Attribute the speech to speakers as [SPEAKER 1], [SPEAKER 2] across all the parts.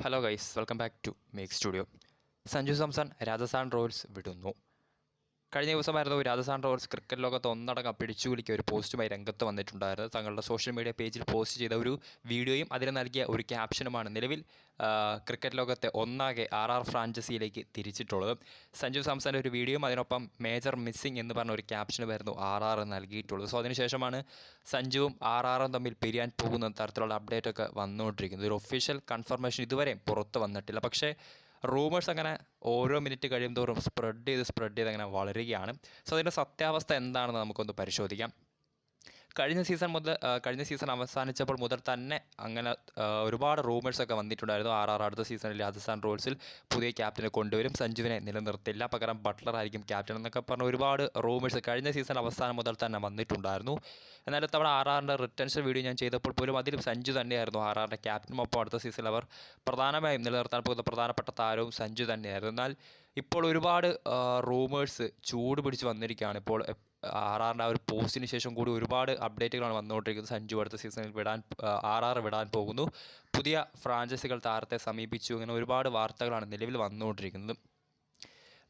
[SPEAKER 1] Hello guys welcome back to make studio Sanju Samson Rajasthan Royals വിടുന്നു കഴിഞ്ഞ ദിവസമായിരുന്നു Rajasthan Royals cricket ലോകത്ത് ഒന്നടങ്കം പിടിച്ചു വിളിക്കുക ഒരു പോസ്റ്റുമായി രംഗത്ത് വന്നിട്ടുണ്ടായിരുന്നു തങ്ങളുടെ സോഷ്യൽ മീഡിയ പേജിൽ പോസ്റ്റ് ചെയ്ത ഒരു വീഡിയോയും അതിന് നൽകിയ ഒരു ക്യാപ്ഷനുമാണ് നിലവിൽ ക്രിക്കറ്റ് ലോകത്തെ ഒന്നാകെ ആർ ആർ ഫ്രാഞ്ചൈസിയിലേക്ക് തിരിച്ചിട്ടുള്ളത്. സഞ്ജു സാംസന്റെ ഒരു വീഡിയോയും അതിനൊപ്പം മേജർ മിസ്സിംഗ് എന്ന് പറഞ്ഞ ഒരു ക്യാപ്ഷനുമായിരുന്നു ആർ ആർ നൽകിയിട്ടുള്ളത്. സോ അതിനുശേഷമാണ് സഞ്ജുവും ആർ ആറും തമ്മിൽ പിരിയാൻ പോകുന്ന തരത്തിലുള്ള അപ്ഡേറ്റൊക്കെ വന്നുകൊണ്ടിരിക്കുന്നത്. ഒരു ഒഫീഷ്യൽ കൺഫർമേഷൻ ഇതുവരെ പുറത്ത് വന്നിട്ടില്ല. പക്ഷേ റൂമേഴ്സ് അങ്ങനെ ഓരോ മിനിറ്റ് കഴിയും തോറും സ്പ്രെഡ് ചെയ്ത് സ്പ്രെഡ് ചെയ്ത് അങ്ങനെ വളരുകയാണ്. സോ അതിന്റെ സത്യാവസ്ഥ എന്താണെന്ന് നമുക്കൊന്ന് പരിശോധിക്കാം. കഴിഞ്ഞ സീസൺ മുതൽ കഴിഞ്ഞ സീസൺ അവസാനിച്ചപ്പോൾ മുതൽ തന്നെ അങ്ങനെ ഒരുപാട് റൂമേഴ്സൊക്കെ വന്നിട്ടുണ്ടായിരുന്നു. ആർ ആർ അടുത്ത സീസണിൽ രാജസ്ഥാൻ റോയൽസിൽ പുതിയ ക്യാപ്റ്റനെ കൊണ്ടുവരും. സഞ്ജുവിനെ നിലനിർത്തില്ല. പകരം ബട്ട്ലർ ആയിരിക്കും ക്യാപ്റ്റൻ എന്നൊക്കെ പറഞ്ഞ ഒരുപാട് റൂമേഴ്സ് കഴിഞ്ഞ സീസൺ അവസാനം മുതൽ തന്നെ വന്നിട്ടുണ്ടായിരുന്നു. എന്നാൽ ഇത്തവണ ആർ ആറിന്റെ റിട്ടേൺസ് വീഡിയോ ഞാൻ ചെയ്തപ്പോൾ പോലും അതിൽ സഞ്ജു തന്നെയായിരുന്നു ആർ ആറിന്റെ ക്യാപ്റ്റനുമൊപ്പം അടുത്ത സീസണിൽ അവർ പ്രധാനമായും നിലനിർത്താൻ പോകുന്ന പ്രധാനപ്പെട്ട താരവും സഞ്ജു തന്നെയായിരുന്നു. എന്നാൽ ഇപ്പോൾ ഒരുപാട് റൂമേഴ്സ് ചൂട് പിടിച്ച് വന്നിരിക്കുകയാണ്. ഇപ്പോൾ ആർ ആറിന്റെ ആ ഒരു പോസ്റ്റിന് ശേഷം കൂടി ഒരുപാട് അപ്ഡേറ്റുകളാണ് വന്നുകൊണ്ടിരിക്കുന്നത്. സഞ്ജു അടുത്ത സീസണിൽ വിടാൻ ആർ ആർ വിടാൻ പോകുന്നു. പുതിയ ഫ്രാഞ്ചൈസികൾ താരത്തെ സമീപിച്ചു. അങ്ങനെ ഒരുപാട് വാർത്തകളാണ് നിലവിൽ വന്നുകൊണ്ടിരിക്കുന്നത്.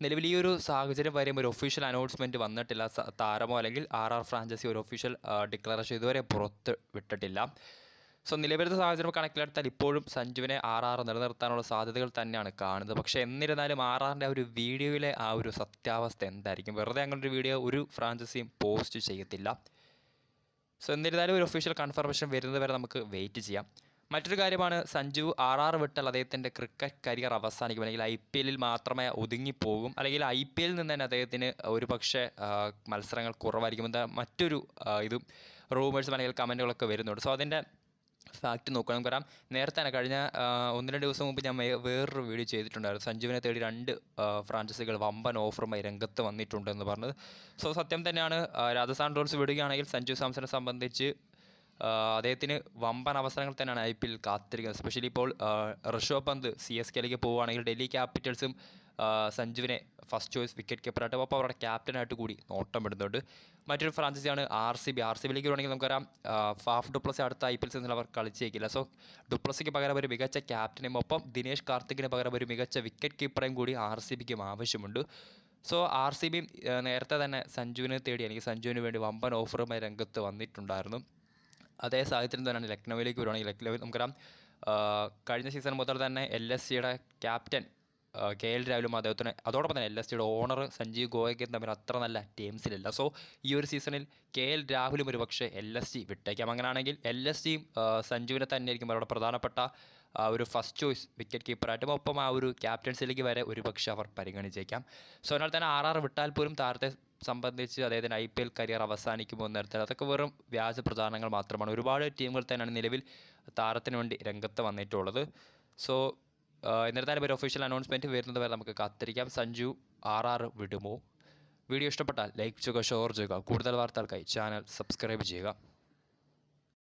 [SPEAKER 1] നിലവിൽ ഈ ഒരു സാഹചര്യം വരെയും ഒരു ഒഫീഷ്യൽ അനൗൺസ്മെന്റ് വന്നിട്ടില്ല. താരമോ അല്ലെങ്കിൽ ആർ ആർ ഫ്രാഞ്ചൈസി ഒരു ഒഫീഷ്യൽ ഡിക്ലറേഷൻ ഇതുവരെ പുറത്ത് വിട്ടിട്ടില്ല. സോ നിലവിലത്തെ സാഹചര്യം കണക്കിലെടുത്താൽ ഇപ്പോഴും സഞ്ജുവിനെ ആർ ആർ നിലനിർത്താനുള്ള സാധ്യതകൾ തന്നെയാണ് കാണുന്നത്. പക്ഷേ എന്നിരുന്നാലും ആർ ആറിന്റെ ആ ഒരു വീഡിയോയിലെ ആ ഒരു സത്യാവസ്ഥ എന്തായിരിക്കും? വെറുതെ അങ്ങനെ ഒരു വീഡിയോ ഒരു ഫ്രാഞ്ചൈസിയും പോസ്റ്റ് ചെയ്യത്തില്ല. സോ എന്നിരുന്നാലും ഒരു ഒഫീഷ്യൽ കൺഫർമേഷൻ വരുന്നത് വരെ നമുക്ക് വെയിറ്റ് ചെയ്യാം. മറ്റൊരു കാര്യമാണ് സഞ്ജു ആർ ആർ വിട്ടാൽ അദ്ദേഹത്തിന്റെ ക്രിക്കറ്റ് കരിയർ അവസാനിക്കും. അല്ലെങ്കിൽ ഐ പി എല്ലിൽ മാത്രമേ ഒതുങ്ങിപ്പോകും. അല്ലെങ്കിൽ ഐ പി എല്ലിൽ നിന്ന് തന്നെ അദ്ദേഹത്തിന് ഒരു പക്ഷേ മത്സരങ്ങൾ കുറവായിരിക്കും. എന്താ മറ്റൊരു ഇതും റൂമേഴ്സും അല്ലെങ്കിൽ കമന്റുകളൊക്കെ വരുന്നുണ്ട്. സോ അതിന്റെ ഫാക്റ്റ് നോക്കുക പറയാം നേരത്തെ തന്നെ കഴിഞ്ഞ ഒന്ന് രണ്ട് ദിവസം മുമ്പ് ഞാൻ വേറൊരു വീഡിയോ ചെയ്തിട്ടുണ്ടായിരുന്നു. സഞ്ജുവിനെ തേടി രണ്ട് ഫ്രാഞ്ചൈസികൾ വമ്പൻ ഓഫറുമായി രംഗത്ത് വന്നിട്ടുണ്ടെന്ന് പറഞ്ഞത്. സോ സത്യം തന്നെയാണ് രാജസ്ഥാൻ റോയൽസ് വിടുകയാണെങ്കിൽ സഞ്ജു സാംസനെ സംബന്ധിച്ച് അദ്ദേഹത്തിന് വമ്പൻ അവസരങ്ങൾ തന്നെയാണ് ഐ പി എൽ കാത്തിരിക്കുന്നത്. എസ്പെഷ്യലി ഇപ്പോൾ ഋഷഭ് പന്ത് സി എസ് കെയിലേക്ക് പോവുകയാണെങ്കിൽ ഡൽഹി ക്യാപിറ്റൽസും സഞ്ജുവിനെ ഫസ്റ്റ് ചോയ്സ് വിക്കറ്റ് കീപ്പറായിട്ട് അപ്പോൾ അവരുടെ ക്യാപ്റ്റനായിട്ട് കൂടി നോട്ടം ഇടുന്നുണ്ട്. മറ്റൊരു ഫ്രാഞ്ചൈസിയാണ് R C B R C ബിയിലേക്ക് വരുവാണെങ്കിൽ നമുക്കറിയാം ഫാഫ് ഡുപ്ലസി അടുത്ത ഐ പി എൽ സീസണിൽ അവർ കളിച്ചേക്കില്ല. സോ ഡുപ്ലസിക്ക് പകരം ഒരു മികച്ച ക്യാപ്റ്റനും ഒപ്പം ദിനേഷ് കാർത്തിക്കിന് പകരം ഒരു മികച്ച വിക്കറ്റ് കീപ്പറേയും കൂടി ആർ സി ബിക്കും ആവശ്യമുണ്ട്. സോ ആർ സി ബി നേരത്തെ തന്നെ സഞ്ജുവിനെ തേടി അല്ലെങ്കിൽ സഞ്ജുവിന് വേണ്ടി വമ്പൻ ഓഫറുമായി രംഗത്ത് വന്നിട്ടുണ്ടായിരുന്നു. അതേ സാഹചര്യം തന്നെയാണ് ലക്നൗവിലേക്ക് വരുവാണെങ്കിൽ ലക്നൗവിൽ നമുക്കറിയാം കഴിഞ്ഞ സീസൺ മുതൽ തന്നെ എൽ എസ് സിയുടെ ക്യാപ്റ്റൻ കെ എൽ രാഹുലും അദ്ദേഹത്തിന് അതോടൊപ്പം തന്നെ എൽ എസ് സിയുടെ ഓണർ സഞ്ജീവ് ഗോയക്കും തമ്മിൽ അത്ര നല്ല ടീംസിലില്ല സോ ഈ ഒരു സീസണിൽ കെ എൽ രാഹുലും ഒരു പക്ഷേ എൽ എസ് സി വിട്ടേക്കാം. അങ്ങനെയാണെങ്കിൽ എൽ എസ് സിയും സഞ്ജുവിനെ തന്നെയായിരിക്കും അവരുടെ പ്രധാനപ്പെട്ട ഒരു ഫസ്റ്റ് ചോയ്സ് വിക്കറ്റ് കീപ്പറായിട്ടും ഒപ്പം ആ ഒരു ക്യാപ്റ്റൻസിലേക്ക് വരെ ഒരു പക്ഷേ അവർ പരിഗണിച്ചേക്കാം. സോ എന്നാൽ തന്നെ ആർ ആർ വിട്ടാൽ പോലും താരത്തെ സംബന്ധിച്ച് അദ്ദേഹത്തിന് ഐ പി എൽ കരിയർ അവസാനിക്കുമോ എന്ന തരത്തിൽ അതൊക്കെ വെറും വ്യാജ പ്രചാരണങ്ങൾ മാത്രമാണ്. ഒരുപാട് ടീമുകൾ തന്നെയാണ് നിലവിൽ താരത്തിന് വേണ്ടി രംഗത്ത് വന്നിട്ടുള്ളത്. സോ എന്നിരുന്നാലും ഒരു ഒഫീഷ്യൽ അനൗൺസ്മെന്റ് വരുന്നത് വരെ നമുക്ക് കാത്തിരിക്കാം. സഞ്ജു ആർ ആർ വിടുമോ? വീഡിയോ ഇഷ്ടപ്പെട്ടാൽ ലൈക്ക് ചെയ്യുക ഷെയർ ചെയ്യുക. കൂടുതൽ വാർത്തകൾക്കായി ചാനൽ സബ്സ്ക്രൈബ് ചെയ്യുക.